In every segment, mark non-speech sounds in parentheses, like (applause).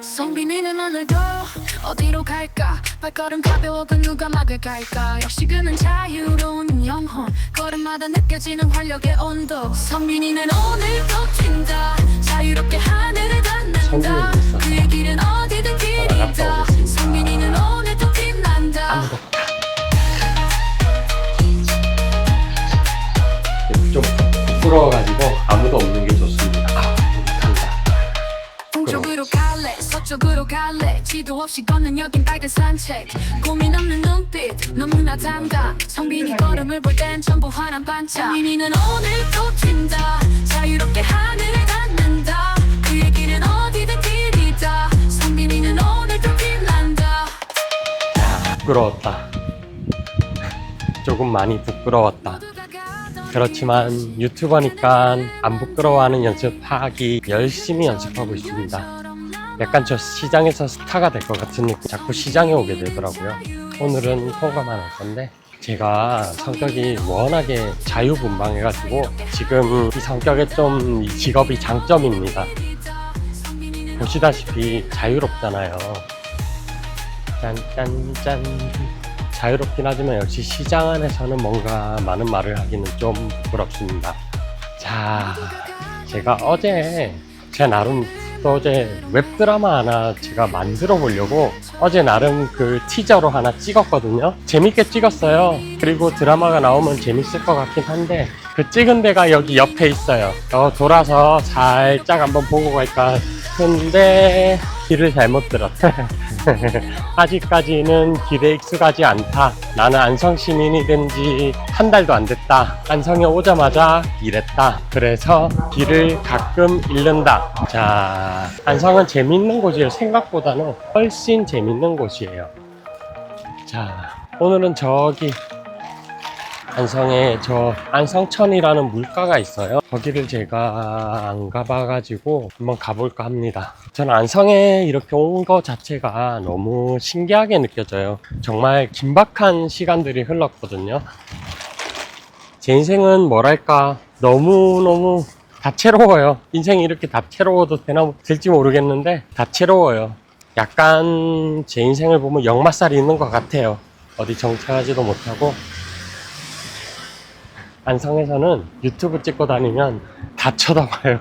성빈이는 오늘도 어디로 갈까? 발걸음 가벼워 그 누가 막을까? 역시 그는 자유로운 영혼. 걸음마다 느껴지는 활력의 온도. 성빈이는 오늘도 튄다. 자유롭게 하늘을 닿는다. 그의 길은 어디든 길이다. 성빈이는 오늘도 빛난다. 좀 부끄러워가지고 아무도 없는 게 쪽으로 갈래? 지도 없이 걷는 여긴 빨간 산책. 고민 없는 눈빛 너무나 담가 성빈이 걸음을 볼 땐 전부 환한 반짝. 성빈이는 오늘도 튄다. 자유롭게 하늘을 닿는다. 그의 길은 어디든 길이다. 성빈이는 오늘도 빛난다. 부끄러웠다. 조금 많이 부끄러웠다. 그렇지만 유튜버니까 안 부끄러워하는 연습하기 열심히 연습하고 있습니다. 약간 저 시장에서 스타가 될것 느낌. 자꾸 시장에 오게 되더라고요. 오늘은 통과만 할 건데 제가 성격이 워낙에 자유분방해가지고 지금 이 성격에 좀이 직업이 장점입니다. 보시다시피 자유롭잖아요. 짠짠짠. 자유롭긴 하지만 역시 시장 안에서는 뭔가 많은 말을 하기는 좀 부끄럽습니다. 자, 제가 어제 제 나름 또 어제 웹드라마 하나 제가 만들어 보려고 어제 나름 그 티저로 하나 찍었거든요. 재밌게 찍었어요. 그리고 드라마가 나오면 재밌을 것 같긴 한데 그 찍은 데가 여기 옆에 있어요. 어, 돌아서 살짝 한번 보고 갈까 근데 길을 잘못 들었다. (laughs) (laughs) 아직까지는 길에 익숙하지 않다. 나는 안성 시민이 된 지 한 달도 안 됐다. 안성에 오자마자 이랬다. 그래서 길을 가끔 잃는다. 자, 안성은 재밌는 곳이에요. 생각보다는 훨씬 재밌는 곳이에요. 자, 오늘은 저기 안성에 저 안성천이라는 물가가 있어요. 거기를 제가 안 가봐가지고 한번 가볼까 합니다. 저는 안성에 이렇게 온 거 자체가 너무 신기하게 느껴져요. 정말 긴박한 시간들이 흘렀거든요. 제 인생은 뭐랄까 너무너무 다채로워요. 인생이 이렇게 다채로워도 되나 될지 모르겠는데 다채로워요. 약간 제 인생을 보면 역마살이 있는 것 같아요. 어디 정착하지도 못하고 안성에서는 유튜브 찍고 다니면 다 쳐다봐요.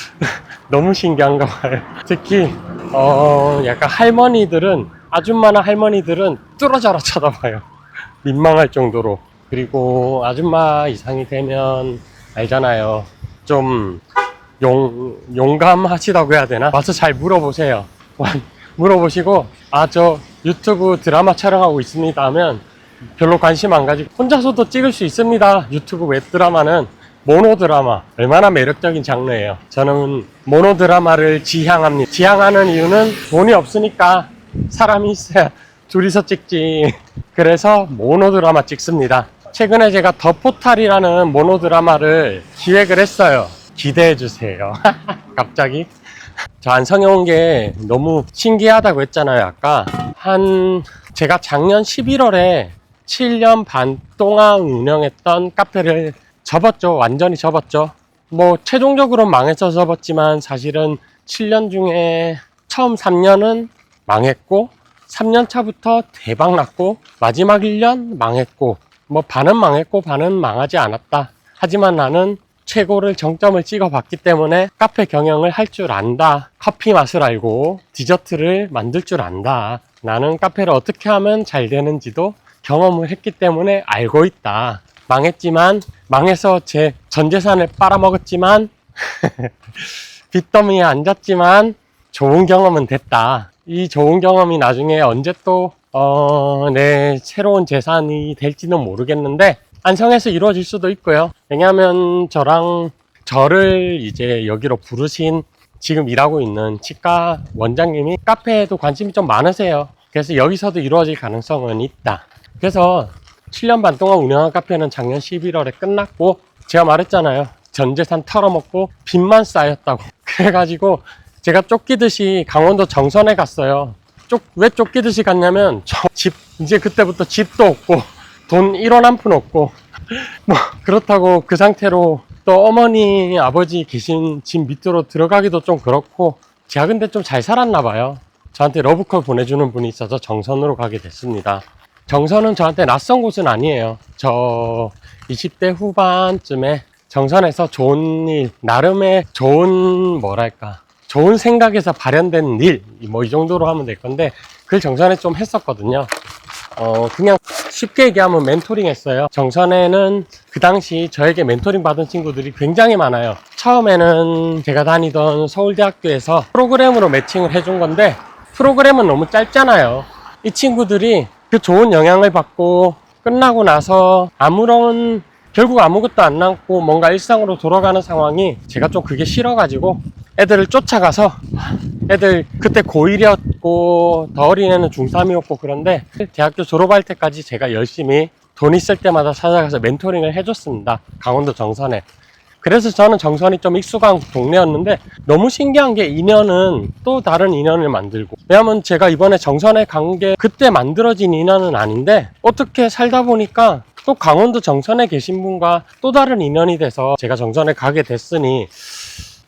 (laughs) 너무 신기한가 봐요. 특히 어 약간 할머니들은 아줌마나 할머니들은 뚫어져라 쳐다봐요. (laughs) 민망할 정도로. 그리고 아줌마 이상이 되면 알잖아요. 좀 용, 용감하시다고 해야 되나? 와서 잘 물어보세요. (laughs) 물어보시고, 아, 저 유튜브 드라마 촬영하고 있습니다 하면 별로 관심 안 가지고 혼자서도 찍을 수 있습니다. 유튜브 웹드라마는 모노드라마. 얼마나 매력적인 장르예요. 저는 모노드라마를 지향합니다. 지향하는 이유는 돈이 없으니까 사람이 있어야 둘이서 찍지. 그래서 모노드라마 찍습니다. 최근에 제가 더 포탈이라는 모노드라마를 기획을 했어요. 기대해 주세요. (laughs) 갑자기. 저 안성에 온 게 너무 신기하다고 했잖아요, 아까. 한, 제가 작년 11월에 7년 반 동안 운영했던 카페를 접었죠. 완전히 접었죠. 뭐, 최종적으로 망해서 접었지만 사실은 7년 중에 처음 3년은 망했고, 3년 차부터 대박 났고, 마지막 1년 망했고, 뭐, 반은 망했고, 반은 망하지 않았다. 하지만 나는 최고를 정점을 찍어 봤기 때문에 카페 경영을 할 줄 안다. 커피 맛을 알고 디저트를 만들 줄 안다. 나는 카페를 어떻게 하면 잘 되는지도 경험을 했기 때문에 알고 있다. 망했지만, 망해서 제 전 재산을 빨아먹었지만, (laughs) 빚더미에 앉았지만, 좋은 경험은 됐다. 이 좋은 경험이 나중에 언제 또, 어, 내 새로운 재산이 될지는 모르겠는데, 안성에서 이루어질 수도 있고요. 왜냐하면 저랑 저를 이제 여기로 부르신 지금 일하고 있는 치과 원장님이 카페에도 관심이 좀 많으세요. 그래서 여기서도 이루어질 가능성은 있다. 그래서 7년 반 동안 운영한 카페는 작년 11월에 끝났고 제가 말했잖아요. 전 재산 털어먹고 빚만 쌓였다고. (laughs) 그래가지고 제가 쫓기듯이 강원도 정선에 갔어요. 쫓, 왜 쫓기듯이 갔냐면 저 집, 이제 그때부터 집도 없고 돈 1원 한 푼 없고 (laughs) 뭐 그렇다고 그 상태로 또 어머니, 아버지 계신 집 밑으로 들어가기도 좀 그렇고, 제가 근데 좀 잘 살았나 봐요. 저한테 러브콜 보내주는 분이 있어서 정선으로 가게 됐습니다. 정선은 저한테 낯선 곳은 아니에요. 저 20대 후반쯤에 정선에서 좋은 일, 나름의 좋은, 뭐랄까, 좋은 생각에서 발현된 일, 뭐 이 정도로 하면 될 건데, 그걸 정선에 좀 했었거든요. 어, 그냥 쉽게 얘기하면 멘토링 했어요. 정선에는 그 당시 저에게 멘토링 받은 친구들이 굉장히 많아요. 처음에는 제가 다니던 서울대학교에서 프로그램으로 매칭을 해준 건데, 프로그램은 너무 짧잖아요. 이 친구들이 그 좋은 영향을 받고 끝나고 나서 아무런 결국 아무것도 안 남고 뭔가 일상으로 돌아가는 상황이 제가 좀 그게 싫어가지고 애들을 쫓아가서 애들 그때 고1이었고 더 어린 애는 중3이었고 그런데 대학교 졸업할 때까지 제가 열심히 돈 있을 때마다 찾아가서 멘토링을 해줬습니다. 강원도 정선에. 그래서 저는 정선이 좀 익숙한 동네였는데 너무 신기한 게 인연은 또 다른 인연을 만들고 왜냐면 제가 이번에 정선에 간 게 그때 만들어진 인연은 아닌데 어떻게 살다 보니까 또 강원도 정선에 계신 분과 또 다른 인연이 돼서 제가 정선에 가게 됐으니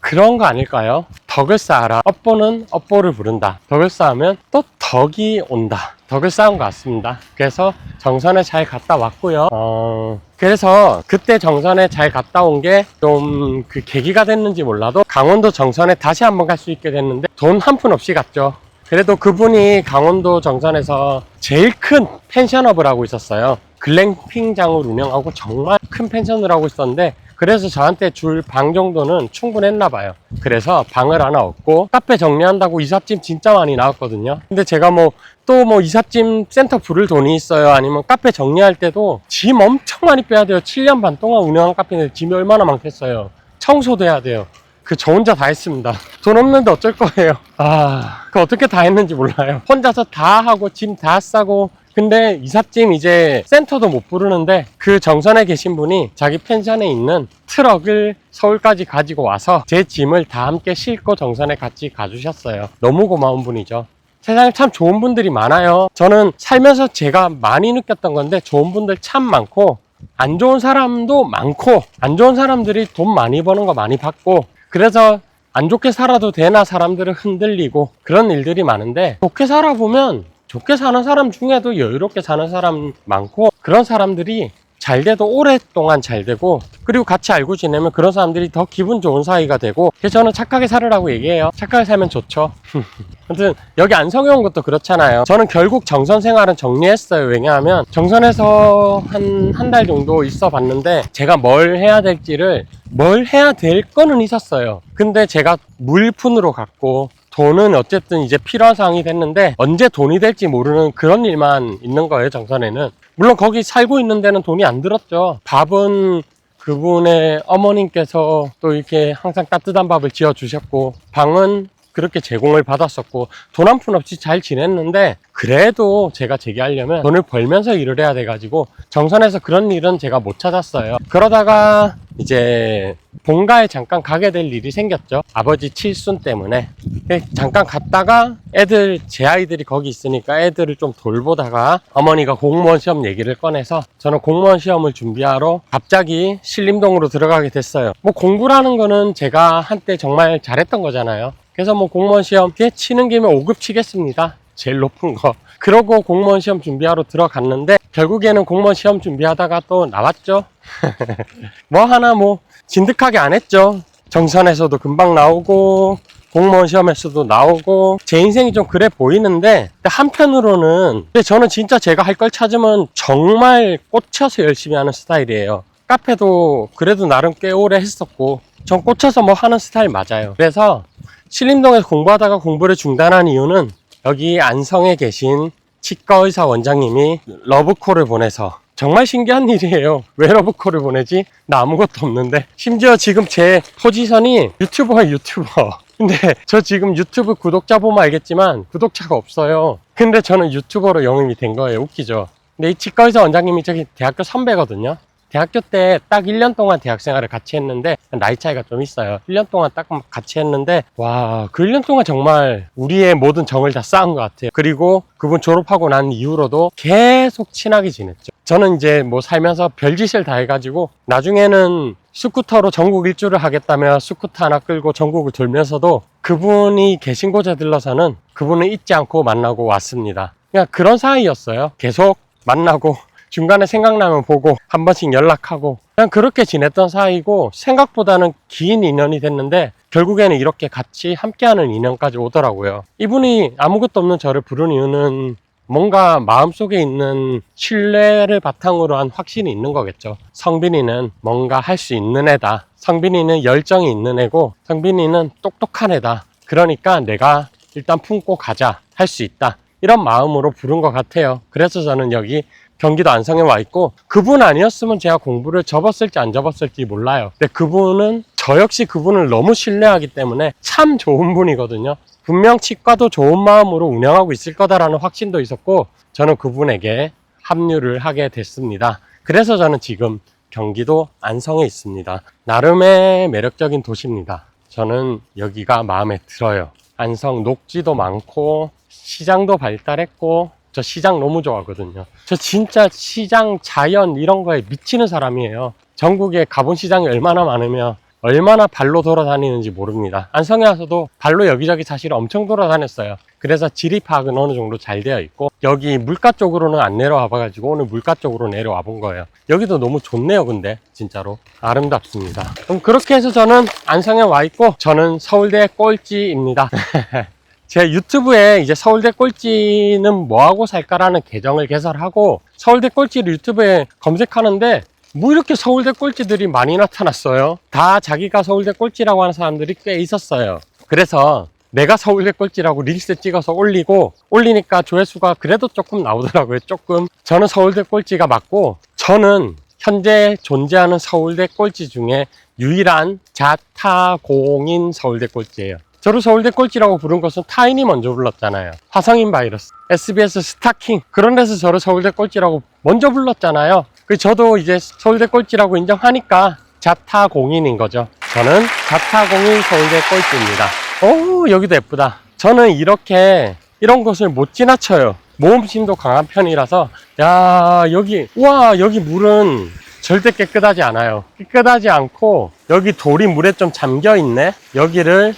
그런 거 아닐까요? 덕을 쌓아라. 업보는 업보를 부른다. 덕을 쌓으면 또 덕이 온다. 덕을 쌓은 것 같습니다. 그래서 정선에 잘 갔다 왔고요. 어, 그래서 그때 정선에 잘 갔다 온 게 좀 그 계기가 됐는지 몰라도 강원도 정선에 다시 한번 갈 수 있게 됐는데 돈 한 푼 없이 갔죠. 그래도 그분이 강원도 정선에서 제일 큰 펜션업을 하고 있었어요. 글램핑장을 운영하고 정말 큰 펜션을 하고 있었는데 그래서 저한테 줄 방 정도는 충분했나 봐요. 그래서 방을 하나 얻고 카페 정리한다고 이삿짐 진짜 많이 나왔거든요. 근데 제가 뭐또뭐 이삿짐 센터 부를 돈이 있어요. 아니면 카페 정리할 때도 짐 엄청 많이 빼야 돼요. 7년 반 동안 운영한 카페인데 짐이 얼마나 많겠어요. 청소도 해야 돼요. 그 저 혼자 다 했습니다. (laughs) 돈 없는데 어쩔 거예요. 아, 그 어떻게 다 했는지 몰라요. 혼자서 다 하고 짐 다 싸고 근데 이삿짐 이제 센터도 못 부르는데 그 정선에 계신 분이 자기 펜션에 있는 트럭을 서울까지 가지고 와서 제 짐을 다 함께 싣고 정선에 같이 가주셨어요. 너무 고마운 분이죠. 세상에 참 좋은 분들이 많아요. 저는 살면서 제가 많이 느꼈던 건데 좋은 분들 참 많고 안 좋은 사람도 많고 안 좋은 사람들이 돈 많이 버는 거 많이 받고 그래서 안 좋게 살아도 되나 사람들은 흔들리고 그런 일들이 많은데 좋게 살아보면 좋게 사는 사람 중에도 여유롭게 사는 사람 많고 그런 사람들이 잘 돼도 오랫동안 잘 되고 그리고 같이 알고 지내면 그런 사람들이 더 기분 좋은 사이가 되고 그래서 저는 착하게 살으라고 얘기해요. 착하게 살면 좋죠. (laughs) 아무튼 여기 안성에 온 것도 그렇잖아요. 저는 결국 정선 생활은 정리했어요. 왜냐하면 정선에서 한 한 달 정도 있어 봤는데 제가 뭘 해야 될지를 뭘 해야 될 거는 있었어요. 근데 제가 물푼으로 갔고 돈은 어쨌든 이제 필요한 상황이 됐는데 언제 돈이 될지 모르는 그런 일만 있는 거예요 정선에는. 물론 거기 살고 있는 데는 돈이 안 들었죠. 밥은 그분의 어머님께서 또 이렇게 항상 따뜻한 밥을 지어 주셨고 방은 그렇게 제공을 받았었고 돈 한 푼 없이 잘 지냈는데 그래도 제가 재기하려면 돈을 벌면서 일을 해야 돼가지고 정선에서 그런 일은 제가 못 찾았어요. 그러다가 이제 본가에 잠깐 가게 될 일이 생겼죠. 아버지 칠순 때문에. 예, 잠깐 갔다가 애들 제 아이들이 거기 있으니까 애들을 좀 돌보다가 어머니가 공무원 시험 얘기를 꺼내서 저는 공무원 시험을 준비하러 갑자기 신림동으로 들어가게 됐어요. 뭐 공부라는 거는 제가 한때 정말 잘했던 거잖아요 그래서 뭐 공무원 시험 걔 치는 김에 5급 치겠습니다. 제일 높은 거. 그러고 공무원 시험 준비하러 들어갔는데 결국에는 공무원 시험 준비하다가 또 나왔죠. (laughs) 뭐 하나 뭐 진득하게 안 했죠. 정선에서도 금방 나오고 공무원 시험에서도 나오고 제 인생이 좀 그래 보이는데 한편으로는 근데 저는 진짜 제가 할 걸 찾으면 정말 꽂혀서 열심히 하는 스타일이에요. 카페도 그래도 나름 꽤 오래 했었고 전 꽂혀서 뭐 하는 스타일 맞아요. 그래서 신림동에서 공부하다가 공부를 중단한 이유는 여기 안성에 계신 치과 의사 원장님이 러브콜을 보내서 정말 신기한 (laughs) 일이에요. 왜 러브콜을 보내지? 나 아무것도 없는데. 심지어 지금 제 포지션이 유튜버야 유튜버. (laughs) 근데 저 지금 유튜브 구독자 보면 알겠지만 구독자가 없어요. 근데 저는 유튜버로 영입이 된 거예요. 웃기죠. 근데 이 치과 의사 원장님이 저기 대학교 선배거든요. 대학교 때 딱 1년 동안 대학 생활을 같이 했는데 나이 차이가 좀 있어요. 1년 동안 딱 같이 했는데 와, 그 1년 동안 정말 우리의 모든 정을 다 쌓은 것 같아요. 그리고 그분 졸업하고 난 이후로도 계속 친하게 지냈죠. 저는 이제 뭐 살면서 별짓을 다 해가지고 나중에는 스쿠터로 전국 일주를 하겠다며 스쿠터 하나 끌고 전국을 돌면서도 그분이 계신 곳에 들러서는 그분을 잊지 않고 만나고 왔습니다. 그냥 그런 사이였어요. 계속 만나고 중간에 생각나면 보고 한 번씩 연락하고 그냥 그렇게 지냈던 사이고 생각보다는 긴 인연이 됐는데 결국에는 이렇게 같이 함께하는 인연까지 오더라고요. 이분이 아무것도 없는 저를 부른 이유는 뭔가 마음속에 있는 신뢰를 바탕으로 한 확신이 있는 거겠죠. 성빈이는 뭔가 할 수 있는 애다. 성빈이는 열정이 있는 애고 성빈이는 똑똑한 애다. 그러니까 내가 일단 품고 가자. 할 수 있다. 이런 마음으로 부른 것 같아요. 그래서 저는 여기 경기도 안성에 와 있고 그분 아니었으면 제가 공부를 접었을지 안 접었을지 몰라요. 근데 그분은 저 역시 그분을 너무 신뢰하기 때문에 참 좋은 분이거든요. 분명 치과도 좋은 마음으로 운영하고 있을 거다라는 확신도 있었고 저는 그분에게 합류를 하게 됐습니다. 그래서 저는 지금 경기도 안성에 있습니다. 나름의 매력적인 도시입니다. 저는 여기가 마음에 들어요. 안성 녹지도 많고 시장도 발달했고 저 시장 너무 좋아하거든요. 저 진짜 시장 자연 이런 거에 미치는 사람이에요. 전국에 가본 시장이 얼마나 많으면 얼마나 발로 돌아다니는지 모릅니다. 안성에 와서도 발로 여기저기 사실 엄청 돌아다녔어요. 그래서 지리 파악은 어느 정도 잘 되어 있고 여기 물가 쪽으로는 안 내려와 봐가지고 오늘 물가 쪽으로 내려와 본 거예요. 여기도 너무 좋네요 근데 진짜로 아름답습니다. 그럼 그렇게 해서 저는 안성에 와 있고 저는 서울대 꼴찌입니다. (laughs) 제 유튜브에 이제 서울대 꼴찌는 뭐하고 살까라는 계정을 개설하고 서울대 꼴찌를 유튜브에 검색하는데 뭐 이렇게 서울대 꼴찌들이 많이 나타났어요. 다 자기가 서울대 꼴찌라고 하는 사람들이 꽤 있었어요. 그래서 내가 서울대 꼴찌라고 릴스 찍어서 올리고 올리니까 조회수가 그래도 조금 나오더라고요. 조금. 저는 서울대 꼴찌가 맞고 저는 현재 존재하는 서울대 꼴찌 중에 유일한 자타공인 서울대 꼴찌예요. 저를 서울대 꼴찌라고 부른 것은 타인이 먼저 불렀잖아요. 화성인 바이러스, SBS 스타킹 그런 데서 저를 서울대 꼴찌라고 먼저 불렀잖아요. 그 저도 이제 서울대 꼴찌라고 인정하니까 자타 공인인 거죠. 저는 자타 공인 서울대 꼴찌입니다. 오 여기도 예쁘다. 저는 이렇게 이런 곳을 못 지나쳐요. 모험심도 강한 편이라서 야 여기 와 여기 물은 절대 깨끗하지 않아요. 깨끗하지 않고 여기 돌이 물에 좀 잠겨 있네. 여기를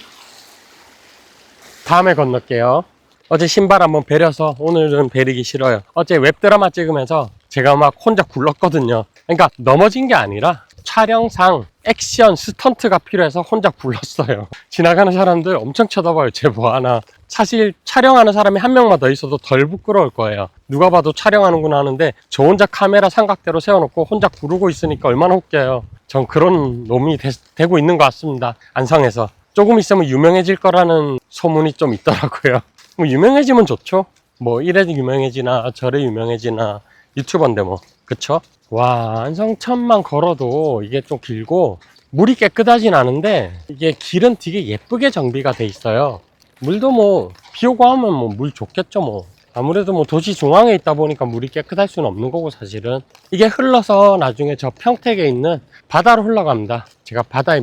다음에 건널게요. 어제 신발 한번 베려서 오늘은 베리기 싫어요. 어제 웹드라마 찍으면서 제가 막 혼자 굴렀거든요. 그러니까 넘어진 게 아니라 촬영상 액션 스턴트가 필요해서 혼자 굴렀어요. (laughs) 지나가는 사람들 엄청 쳐다봐요. 쟤 뭐하나. 사실 촬영하는 사람이 한 명만 더 있어도 덜 부끄러울 거예요. 누가 봐도 촬영하는구나 하는데 저 혼자 카메라 삼각대로 세워놓고 혼자 구르고 있으니까 얼마나 웃겨요. 전 그런 놈이 되, 고 있는 것 같습니다. 안성에서. 조금 있으면 유명해질 거라는 소문이 좀 있더라고요. (laughs) 뭐 유명해지면 좋죠. 뭐 이래 유명해지나 저래 유명해지나 유튜버인데 뭐 그쵸? 와 안성천만 걸어도 이게 좀 길고 물이 깨끗하진 않은데 이게 길은 되게 예쁘게 정비가 돼 있어요. 물도 뭐 비 오고 하면 뭐 물 좋겠죠 뭐. 아무래도 뭐 도시 중앙에 있다 보니까 물이 깨끗할 수는 없는 거고 사실은 이게 흘러서 나중에 저 평택에 있는 바다로 흘러갑니다. 제가 바다에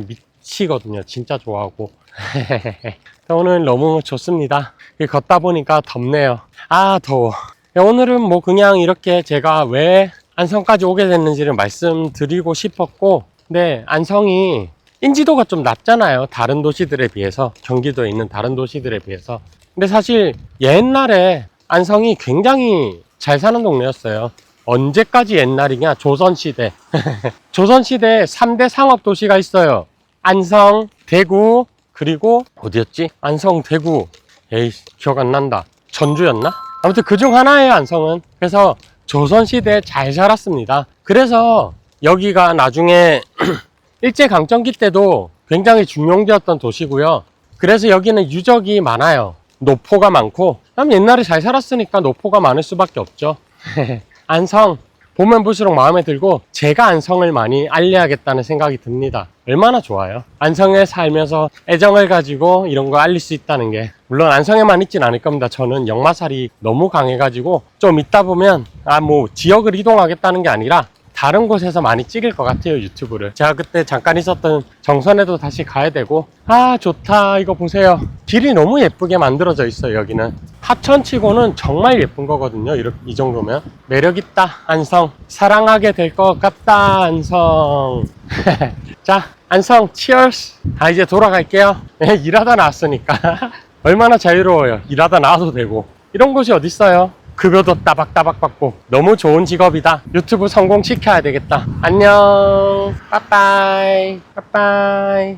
미치거든요. 진짜 좋아하고. (laughs) 오늘 너무 좋습니다. 걷다 보니까 덥네요. 아 더워. 오늘은 뭐 그냥 이렇게 제가 왜 안성까지 오게 됐는지를 말씀드리고 싶었고, 근데 안성이 인지도가 좀 낮잖아요. 다른 도시들에 비해서 경기도에 있는 다른 도시들에 비해서. 근데 사실 옛날에 안성이 굉장히 잘 사는 동네였어요. 언제까지 옛날이냐? 조선시대. (laughs) 조선시대 3대 상업도시가 있어요. 안성, 대구, 그리고 어디였지? 안성, 대구. 에이, 기억 안 난다. 전주였나? 아무튼 그중 하나예요, 안성은. 그래서 조선시대에 잘 살았습니다. 그래서 여기가 나중에 (clears throat) 일제강점기 때도 굉장히 중용지였던 도시고요. 그래서 여기는 유적이 많아요. 노포가 많고, 옛날에 잘 살았으니까 노포가 많을 수밖에 없죠. (laughs) 안성, 보면 볼수록 마음에 들고, 제가 안성을 많이 알려야겠다는 생각이 듭니다. 얼마나 좋아요. 안성에 살면서 애정을 가지고 이런 거 알릴 수 있다는 게. 물론 안성에만 있진 않을 겁니다. 저는 역마살이 너무 강해가지고, 좀 있다 보면, 아, 뭐, 지역을 이동하겠다는 게 아니라, 다른 곳에서 많이 찍을 것 같아요 유튜브를. 제가 그때 잠깐 있었던 정선에도 다시 가야 되고. 아 좋다. 이거 보세요. 길이 너무 예쁘게 만들어져 있어요 여기는. 하천치고는 정말 예쁜 거거든요 이렇게 이 정도면. 매력있다 안성. 사랑하게 될 것 같다 안성. (laughs) 자 안성 치얼스 아 이제 돌아갈게요. 네, 일하다 나왔으니까. (laughs) 얼마나 자유로워요. 일하다 나와도 되고. 이런 곳이 어딨어요 급여도 따박따박 받고 너무 좋은 직업이다. 유튜브 성공시켜야 되겠다. 안녕. 빠빠이. 빠빠이.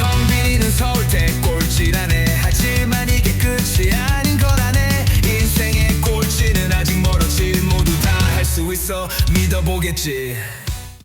성빈이는 서울대 꼴찌라네. 하지만 이게 끝이 아닌 거라네. 인생의 꼴찌는 아직 멀었지 모두 다 할 수 있어 믿어보겠지